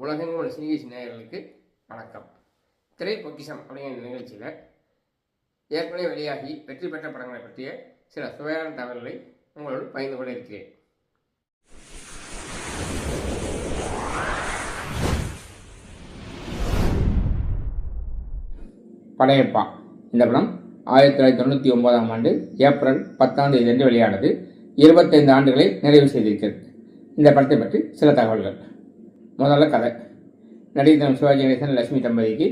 உலகெங்கும் உள்ள சினிகேசி நேயர்களுக்கு வணக்கம். திரை பொக்கிஷம் அப்படிங்கிற நிகழ்ச்சியில் ஏற்கனவே வெளியாகி வெற்றி பெற்ற படங்களை பற்றிய சில சுவையான தகவல்களை உங்களோடு பகிர்ந்து கொள்ள இருக்கிறேன். படையப்பா. இந்த படம் ஆயிரத்தி தொள்ளாயிரத்தி தொண்ணூற்றி ஒன்பதாம் ஆண்டு ஏப்ரல் பத்தாம் தேதி அன்று வெளியானது. இருபத்தைந்து ஆண்டுகளை நிறைவு செய்திருக்கிறது. இந்த படத்தை பற்றி சில தகவல்கள். முதல்ல கதை. நடிகர் சிவாஜி கணேசன் லட்சுமி தம்பதிக்கு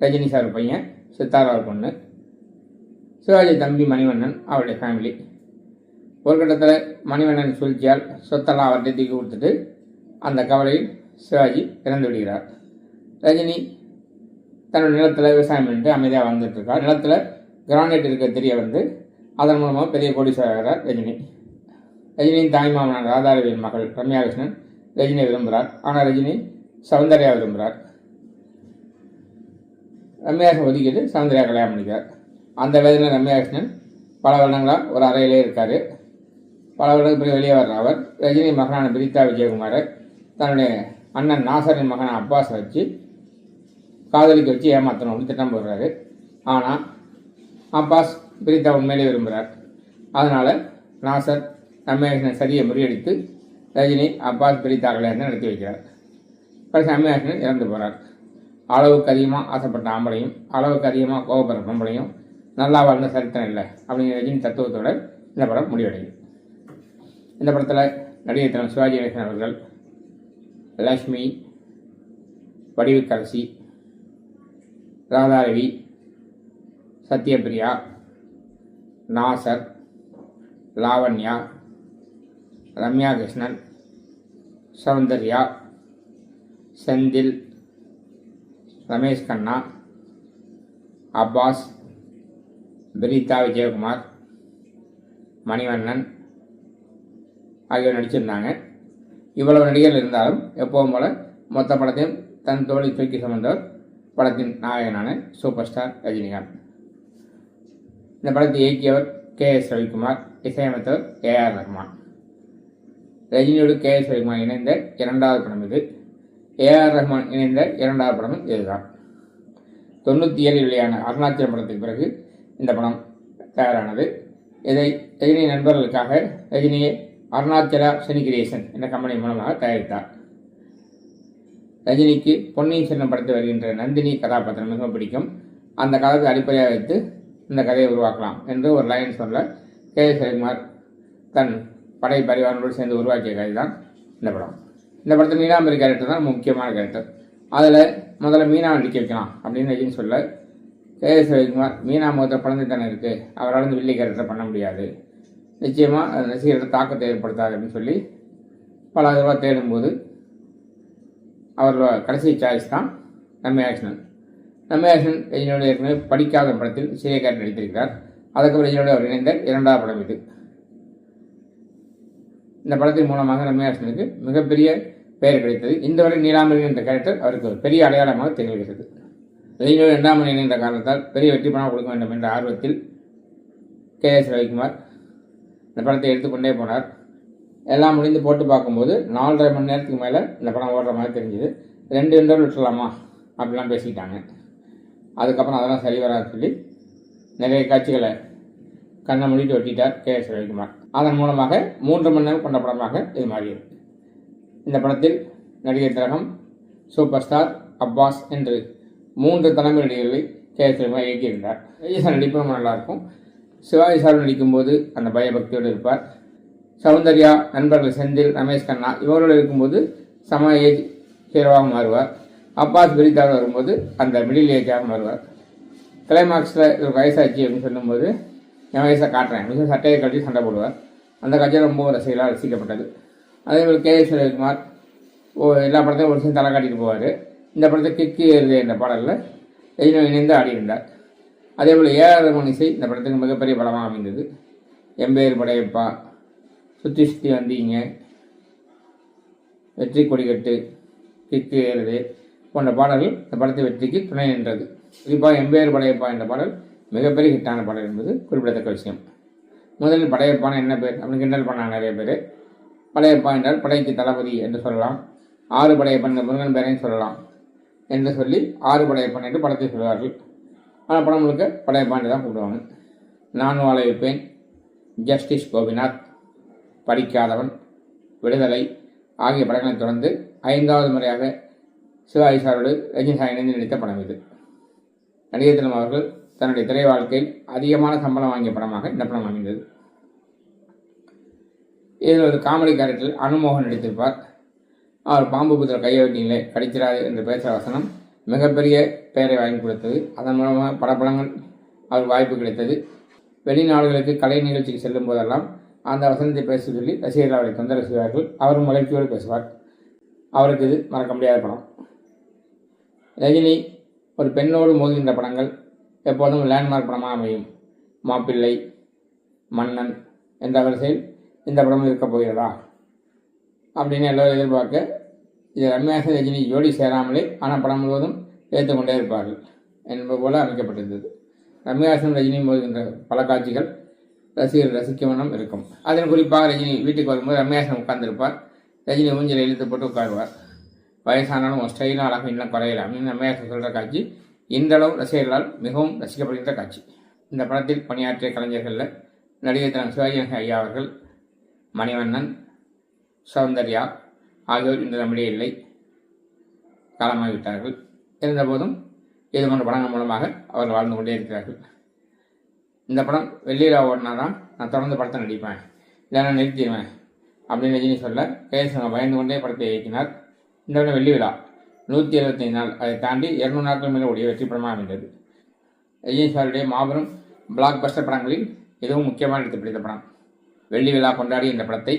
ரஜினி சார் பையன் சித்தாரா பொண்ணு சிவாஜி தம்பி மணிவண்ணன் அவருடைய ஃபேமிலி ஒரு கட்டத்தில் மணிவண்ணன் சூழ்ச்சியால் சொத்தெல்லாம் அவர்கிட்ட தூக்கி கொடுத்துட்டு அந்த கவலையில் சிவாஜி இறந்து விடுகிறார். ரஜினி தன்னோட நிலத்தில் விவசாயம் பண்ணிட்டு அமைதியாக வாழ்ந்துட்டுருக்கார் நிலத்தில் கிரானைட் இருக்க தெரிய வந்து அதன் மூலமாக பெரிய கோடீஸ்வரர் ரஜினி. ரஜினியின் தாய்மாமனார் ராதாரவியின் மகள் ரம்யா கிருஷ்ணன் ரஜினியை விரும்புகிறார். ஆனால் ரஜினி சௌந்தர்யா விரும்புகிறார். ரம்யாவை ஒதுக்கிட்டு சௌந்தர்யா கல்யாணம் பண்ணிக்கிறார். அந்த வேதனை ரம்யாகிருஷ்ணன் பல வருடங்களாக ஒரு அறையிலே இருக்கார். பல வருடங்கள் பிறகு வெளியே வர்ற அவர். ரஜினி மகனான பிரித்தா விஜயகுமாரை தன்னுடைய அண்ணன் நாசரின் மகன் அப்பாஸை வச்சு காதலிக்க வச்சு ஏமாற்றணும்னு திட்டம் போடுறாரு. ஆனால் அப்பாஸ் பிரித்தா உண்மையிலே விரும்புகிறார். அதனால் நாசர் ரம்யாகிருஷ்ணன் சரியை முறியடித்து ரஜினி அப்பாஸ் பிரி கல்யாணத்தை நடத்தி வைக்கிறார். இப்போ ரம்யாகிருஷ்ணன் இறந்து போகிறார் அளவுக்கு அதிகமாக ஆசைப்பட்ட ஆம்பளையும் அளவுக்கு அதிகமாக கோபப்படுற பொம்பளையும் நல்லா வாழ்ந்த சரித்திரம் இல்லை அப்படிங்கிற ரஜினி தத்துவத்தோட இந்த படம் முடிவடையும். இந்த படத்தில் நடிகர் தினம் சிவாஜி கணேசன் அவர்கள் லக்ஷ்மி வடிவுக்கரசி ராதாரவி சத்யபிரியா நாசர் லாவண்யா ரம்யா கிருஷ்ணன் சௌந்தர்யா செந்தில் ரமேஷ் கண்ணா அப்பாஸ் பிரீதா விஜயகுமார் மணிவண்ணன் ஆகியோர் நடிச்சிருந்தாங்க. இவ்வளவு நடிகர்கள் இருந்தாலும் எப்போவும் போல மொத்த படத்தையும் தன் தோழி தூக்கி சுமந்தவர் படத்தின் நாயகனான சூப்பர் ஸ்டார் ரஜினிகாந்த். இந்த படத்தை இயக்கியவர் கே எஸ் ரவிக்குமார் இசையமைத்தவர் ஏ ஆர் ரஹ்மான் ரஜினியோடு கே எஸ் ரவிக்குமார் இணைந்த இரண்டாவது படம் இது. ஏ ஆர் ரஹ்மான் இணைந்த இரண்டாவது படமும் இதுதான். தொண்ணூற்றி ஏழில் வெளியான அருணாச்சலம் படத்துக்கு பிறகு இந்த படம் தயாரானது. இதை ரஜினி நண்பர்களுக்காக ரஜினியை அருணாச்சலா சினிகிரியேஷன் என்ற கம்பெனி மூலமாக தயாரித்தார். ரஜினிக்கு பொன்னியின் செல்வன் படத்தில் வருகின்ற நந்தினி கதாபாத்திரம் மிகவும் பிடிக்கும். அந்த கதையை அடிப்படையாக வைத்து இந்த கதையை உருவாக்கலாம் என்று ஒரு லைன் சொல்ல கே எஸ் ரவிக்குமார் தன் படை பரிவாரங்களோடு சேர்ந்து உருவாக்கிய கதை தான் இந்த படம். இந்த படத்தில் மீனாம்பரி கேரக்டர் தான் முக்கியமான கேரக்டர் அதில் முதல்ல மீனா நடிக்க வைக்கலாம் அப்படின்னு ரஜினி சொல்ல கே எஸ் ரவிக்குமார் மீனா முகத்தில் குழந்தை தானே இருக்குது அவரால் இந்த வில்லி கேரக்டர் பண்ண முடியாது. நிச்சயமாக ரசிகர்கள் தாக்கத்தை ஏற்படுத்தாது அப்படின்னு சொல்லி பல ரூபா தேடும்போது அவரோட கடைசி சாய்ஸ் தான் ரம்யாகிருஷ்ணன் ரம்யாகிருஷ்ணன் ரஜினியோட ஏற்கனவே படிக்காத படத்தில் சிறிய கேரக்டர் நடித்திருக்கிறார். அதுக்கப்புறம் ரஜினியோட அவர் இணைந்த இரண்டாவது படம் இது. இந்த படத்தின் மூலமாக ரம்யாகிருஷ்ணனுக்கு மிகப்பெரிய பெயர் கிடைத்தது. இந்த வரை நீலாம்பரி என்ற கேரக்டர் அவருக்கு ஒரு பெரிய அடையாளமாக திகழ்கிறது. ரஜினியோட இரண்டாம் மணி இணைந்த காரணத்தால் பெரிய வெற்றி படம் கொடுக்க வேண்டும் என்ற ஆர்வத்தில் கே எஸ் ரவிக்குமார் இந்த படத்தை எடுத்துக்கொண்டே போனார். எல்லாம் முடிந்து போட்டு பார்க்கும்போது நாலரை மணி நேரத்துக்கு மேலே இந்த படம் ஓடுற மாதிரி தெரிஞ்சுது. ரெண்டு இன்டர்வல் விட்டுலாமா அப்படிலாம் பேசிக்கிட்டாங்க. அதுக்கப்புறம் அதெல்லாம் சரி வராதுன்னு சொல்லி நிறைய காட்சிகளை கண்ணை முடித்து வெட்டிட்டார் கே எஸ் ரவிக்குமார். அதன் மூலமாக மூன்று மணி நேரம் கொண்ட படமாக இது மாறியது. இந்த படத்தில் நடிகர் திலகம் சூப்பர் ஸ்டார் அப்பாஸ் என்று மூன்று தலைமை நடிகர்களை கே எஸ் ரவிக்குமார் இயக்கியிருந்தார். விஜய் நடிப்பு ரொம்ப நல்லாயிருக்கும். சிவாஜி சார் நடிக்கும்போது அந்த பயபக்தியோடு இருப்பார். சௌந்தர்யா நண்பர்கள் செந்தில் ரமேஷ் கண்ணா இவர்களோடு இருக்கும்போது சம ஏஜ் ஹீரோவாக மாறுவார். அப்பாஸ் பிரித்தாவில் வரும்போது அந்த மிடில் ஏஜாக மாறுவார் கிளைமாக்ஸில் ஒரு வயசாச்சு அப்படின்னு சொல்லும்போது என் வயசை காட்டுறேன். அப்படின்னு சட்டையை கட்டி சண்டை போடுவார். அந்த காட்சியை ரொம்ப ரசிகளாக ரசிக்கப்பட்டது அதே போல் கே. எஸ். ஓ எல்லா படத்தையும் ஒரு சேர்ந்து தலை காட்டிட்டு போவார். இந்த படத்தை கிக்கு எழுது என்ற பாடலில் ரஜினி இணைந்து ஆடியிருந்தார். அதே போல் ஏஆர் ரமன் இசை இந்த படத்துக்கு மிகப்பெரிய படமாக அமைந்தது. எம்பேர் படையப்பா சுற்றி சுற்றி வந்தீங்க. வெற்றி கொடிக்கட்டு கிக்கு ஏறுது போன்ற பாடல்கள் இந்த படத்தை வெற்றிக்கு துணை நின்றது. குறிப்பாக எம்பேர் படையப்பா என்ற பாடல் மிகப்பெரிய ஹிட்டான படம் என்பது குறிப்பிடத்தக்க விஷயம். முதலில் படையப்பான என்ன பேர்? அப்படின்னு கிண்டல் பண்ணாங்க நிறைய பேர். படையப்பா என்றால் படைக்கு தளபதி என்று சொல்லலாம். ஆறு படையப்பன் முருகன் பேரையும் சொல்லலாம் என்று சொல்லி ஆறு படையப்பன் என்று படத்தை சொல்வார்கள். ஆனால் படம் முழுக்க படையப்பாண்டு தான் கூப்பிடுவாங்க. நான் வாழ வைப்பேன் ஜஸ்டிஸ் கோபிநாத் படிக்காதவன் விடுதலை ஆகிய படங்களை தொடர்ந்து ஐந்தாவது முறையாக சிவாஜி சாரோடு ரஜினி சார் இணைந்து நடித்த படம் இது. நடிகர் தினம் அவர்கள் தன்னுடைய திரை வாழ்க்கையில் அதிகமான சம்பளம் வாங்கிய படமாக இந்த படம் அமைந்தது. இதில் ஒரு காமெடி கேரக்டரில் அனுமோகன் நடித்திருப்பார். அவர் பாம்பு புத்திர கையை வெட்டிங்களே கடிச்சிடாது என்று பேசுகிற வசனம் மிகப்பெரிய பெயரை வாங்கி கொடுத்தது. அதன் மூலமாக பல படங்கள் அவர் வாய்ப்பு கிடைத்தது. வெளிநாடுகளுக்கு கலை நிகழ்ச்சிக்கு செல்லும் போதெல்லாம் அந்த வசனத்தை பேச சொல்லி ரசிகர்கள் அவரை தொந்தரவு செய்வார்கள். அவரும் மகிழ்ச்சியோடு பேசுவார். அவருக்கு இது மறக்க முடியாத படம். ரஜினி ஒரு பெண்ணோடு மோதுகின்ற படங்கள் எப்போதும் லேண்ட்மார்க் படமாக அமையும். மாப்பிள்ளை மன்னன் என்ற வரிசையில் இந்த படம் இருக்கப் போகிறதா? அப்படின்னு எல்லோரும் எதிர்பார்க்க இது ரம்யாசன் ரஜினி ஜோடி சேராமலே ஆனால் படம் முழுவதும் ஏற்றுக்கொண்டே இருப்பார்கள் என்பது போல அமைக்கப்பட்டிருந்தது. ரம்யாசன் ரஜினி போகின்ற பல காட்சிகள் ரசிகர் ரசிக்கும் வண்ணம் இருக்கும். அதன் குறிப்பாக ரஜினி வீட்டுக்கு வரும்போது ரம்யாசன் உட்கார்ந்திருப்பார். ரஜினி ஊஞ்சலை இழுத்து போட்டு உட்காருவார். வயசானாலும் ஸ்டைலும் அழகும் இன்னும் குறையல அப்படின்னு ரம்யாசன் சொல்கிற காட்சி இந்தளவு ரசிகர்களால் மிகவும் ரசிக்கப்படுகின்ற காட்சி. இந்த படத்தில் பணியாற்றிய கலைஞர்களில் நடிகர் தினம் சிவாஜி ஐயா அவர்கள் மணிவண்ணன் சௌந்தர்யா ஆகியோர் இன்று நம்மிடையே இல்லை. காலமாகிவிட்டார்கள் இருந்தபோதும் இது போன்ற படங்கள் மூலமாக அவர்கள் வாழ்ந்து கொண்டே இருக்கிறார்கள். இந்த படம் வெள்ளியில் ஓடினா தான் நான் தொடர்ந்து படத்தை நடிப்பேன். இல்லைன்னா நிறுத்திடுவேன். அப்படின்னு ரஜினி சொல்ல கேஎஸ் பயந்து கொண்டே படத்தை இயக்கினார். இந்த படம் வெள்ளி விழா நூற்றி எழுபத்தைந்து நாள். அதை தாண்டி இருநூறு நாட்கள் மேலே உடைய வெற்றி படமாக அமைந்தது. ரஜினி சாருடைய மாபெரும் பிளாக் பஸ்டர் படங்களில் இதுவும் முக்கியமான எடுத்து பிடித்த படம். வெள்ளி விழா கொண்டாடிய இந்த படத்தை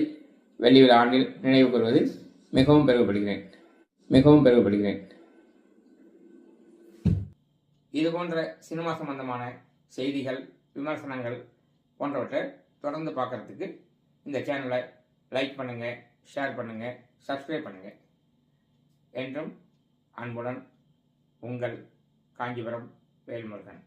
வெள்ளி விழா ஆண்டில் நினைவு கூறுவது மிகவும் பெருமைப்படுகிறேன் மிகவும் பெருமைப்படுகிறேன் இது போன்ற சினிமா சம்பந்தமான செய்திகள் விமர்சனங்கள் போன்றவற்றை தொடர்ந்து பார்க்கறதுக்கு இந்த சேனலை லைக் பண்ணுங்கள் ஷேர் பண்ணுங்கள் சப்ஸ்கிரைப் பண்ணுங்கள் என்றும் அன்புடன் உங்கள் காஞ்சிபுரம் வேல்முருகன்.